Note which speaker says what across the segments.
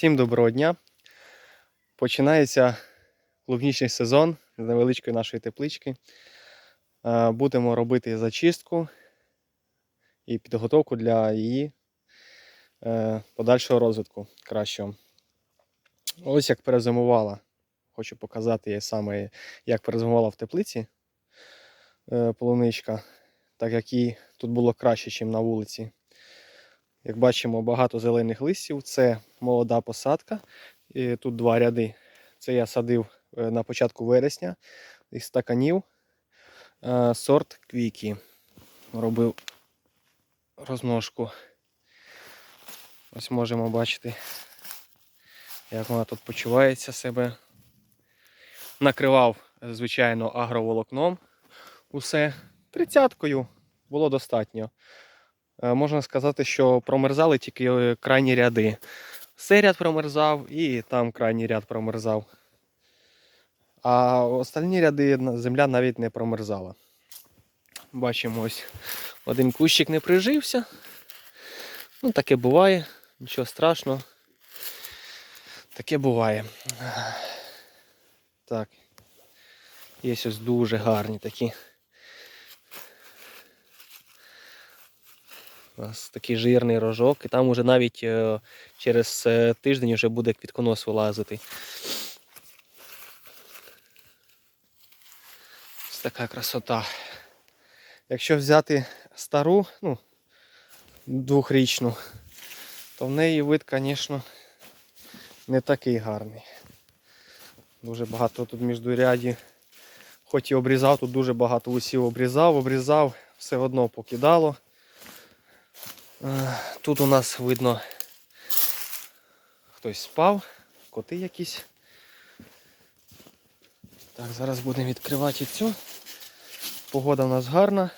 Speaker 1: Всім доброго дня. Починається клубнічний сезон з невеличкої нашої теплички. Е, Будемо робити зачистку і підготовку для її е, подальшого розвитку кращого. Ось як перезимувала. Хочу показати саме, як перезимувала в теплиці е, полуничка, так як їй тут було краще, ніж на вулиці. Як бачимо, багато зелених листів. Це молода посадка. І тут два ряди. Це я садив е, на початку вересня із стаканів. Е, Сорт квіки. Робив розмножку. Ось можемо бачити, як вона тут почувається себе. Накривав, звичайно, агроволокном. Усе. Тридцяткою було достатньо. Е, Можна сказати, що промерзали тільки е, крайні ряди. Цей ряд промерзав і там крайній ряд промерзав. А остальні ряди земля навіть не промерзала. Бачимо, ось один кущик не прижився. Ну, таке буває, нічого страшного. Таке буває. Так. Є ось дуже гарні такі. У нас такий жирний рожок, і там уже навіть е, через е, тиждень вже буде квітконос вилазити. Ось така красота. Якщо взяти стару, ну, двохрічну, то в неї вид, звісно, не такий гарний. Дуже багато тут міждуряді. Хоч і обрізав, тут дуже багато усів обрізав, обрізав, все одно покидало. Е, Тут у нас видно хтось спав, коти якісь. Так, зараз будемо відкривати цю. Погода у нас гарна.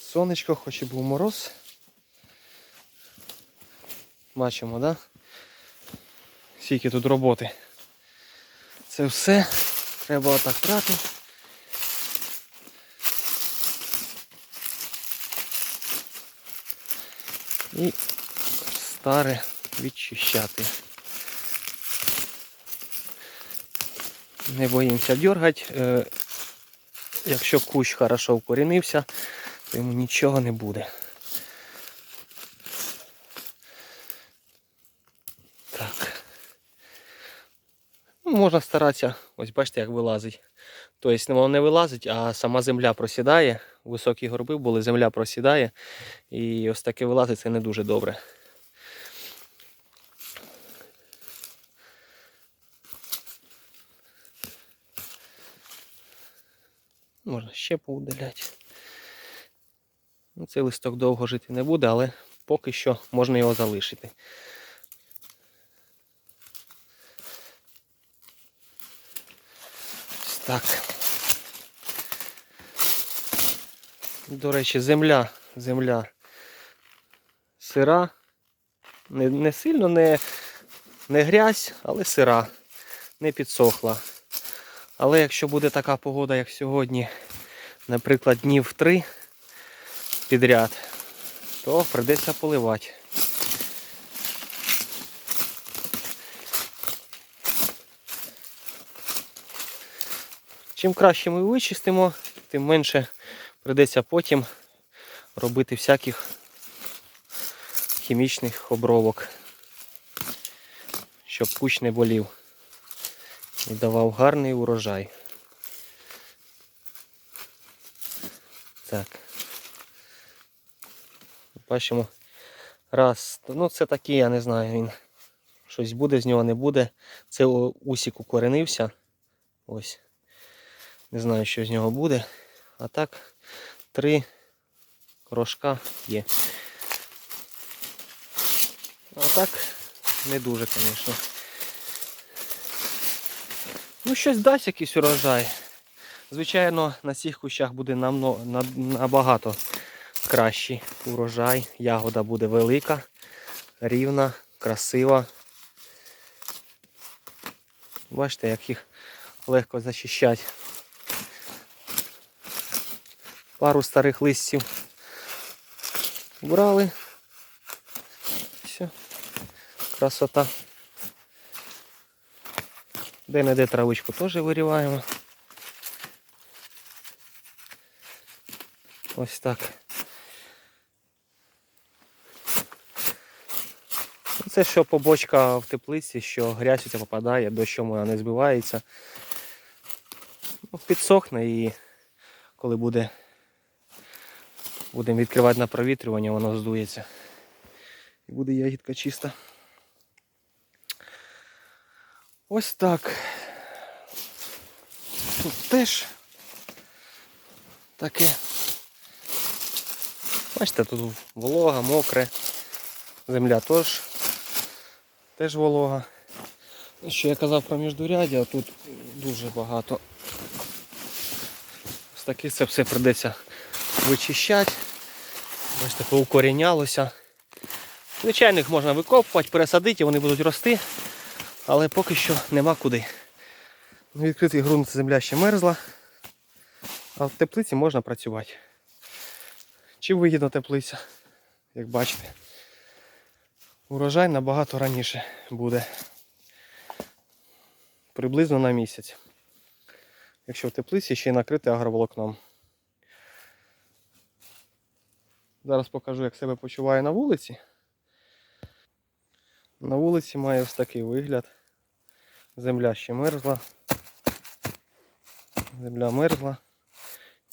Speaker 1: Сонечко, хоч і був мороз. Бачимо, да? Скільки тут роботи. Це все треба отак брати. Старе відчищати. Не боїмося дергати. Е, Якщо кущ хорошо вкорінився, то йому нічого не буде. Так. Ну, Можна старатися, ось бачите, як вилазить. Тобто воно не вилазить, а сама земля просідає. Високі горби були, земля просідає. І ось таке вилазить це не дуже добре. Можна ще поудаляти. Ну, цей листок довго жити не буде, але поки що можна його залишити. Ось так. До речі, земля, земля сира. Не, не сильно не, не грязь, але сира. Не підсохла. Але якщо буде така погода, як сьогодні, наприклад, днів три підряд, то прийдеться поливати. Чим краще ми вичистимо, тим менше прийдеться потім робити всяких хімічних обробок, щоб кущ не болів і давав гарний урожай. Так. Бачимо. Раз. Ну це такий, я не знаю, він щось буде з нього, не буде. Це усік укоренився. Ось. Не знаю, що з нього буде. А так, три рожка є. А так, не дуже, звісно. Ну, щось дасть якийсь урожай. Звичайно, на цих кущах буде набагато кращий урожай. Ягода буде велика, рівна, красива. Бачите, як їх легко зачищати. Пару старих листів брали. Все. Красота. Де-не-де травичку теж виріваємо. Ось так. Це що побочка в теплиці, що грязь попадає, дощом вона не збивається. Ну, підсохне і коли буде будемо відкривати на провітрювання, воно здується. І буде ягідка чиста. Ось так. Тут теж таке. Бачите, тут волога, мокре. Земля теж, теж волога. Що я казав про міждуряддя, тут дуже багато. Ось таки це все придеться вичищати. Бачите, поукорінялося. Звичайних можна викопувати, пересадити, вони будуть рости, але поки що нема куди. На відкритий ґрунт земля ще мерзла, а в теплиці можна працювати. Чи вигідна теплиця, як бачите. Урожай набагато раніше буде. Приблизно на місяць. Якщо в теплиці ще й накрити агроволокном. Зараз покажу, як себе почуваю на вулиці. На вулиці має ось такий вигляд. Земля ще мерзла. Земля мерзла.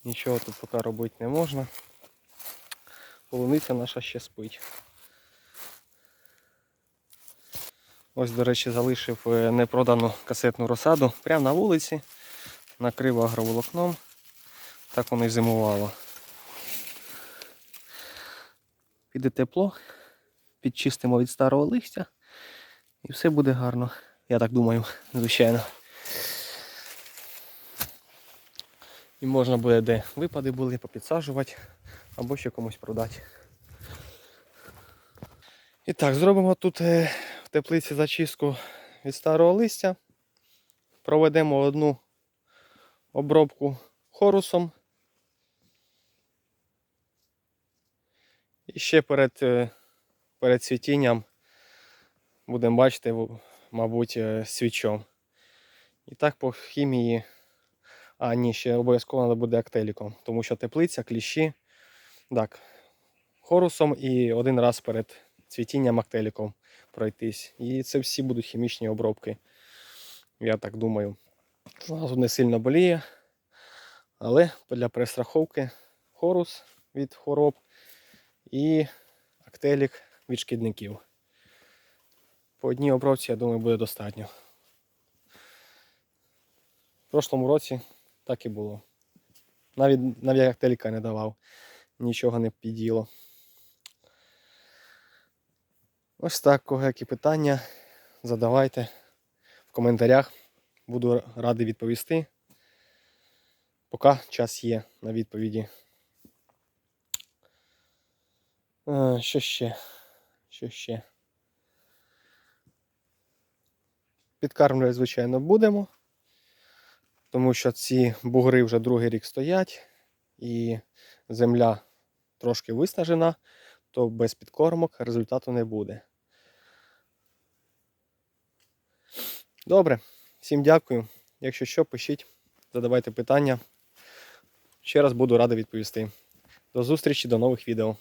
Speaker 1: Нічого тут поки робити не можна. Полуниця наша ще спить. Ось, до речі, залишив е, непродану касетну розсаду прямо на вулиці, накрив агроволокном. Так воно і зимувало. Піде тепло, підчистимо від старого листя і все буде гарно. Я так думаю, звичайно. І можна буде де випади були, попідсаджувати або ще комусь продати. І так, зробимо тут е, в теплиці зачистку від старого листя. Проведемо одну обробку хорусом. І ще перед, е, перед цвітінням будемо бачити, мабуть, е, свічом. І так по хімії, а ні, ще обов'язково треба буде актеліком, тому що теплиця, кліщі. Так, хорусом і один раз перед цвітінням актеліком пройтись. І це всі будуть хімічні обробки. Я так думаю. Зразу не сильно боліє. Але для перестраховки хорус від хвороб і актелік від шкідників. По одній обробці, я думаю, буде достатньо. В прошлому році так і було. Навіть навіть актеліка не давав, нічого не піділо. Ось так, кого які питання, задавайте в коментарях. Буду радий відповісти. Поки час є на відповіді. Е, Що ще? Що ще? Підкармлювати, звичайно, будемо. Тому що ці бугри вже другий рік стоять і земля трошки виснажена, то без підкормок результату не буде. Добре, всім дякую. Якщо що, пишіть, задавайте питання. Ще раз буду радий відповісти. До зустрічі, до нових відео.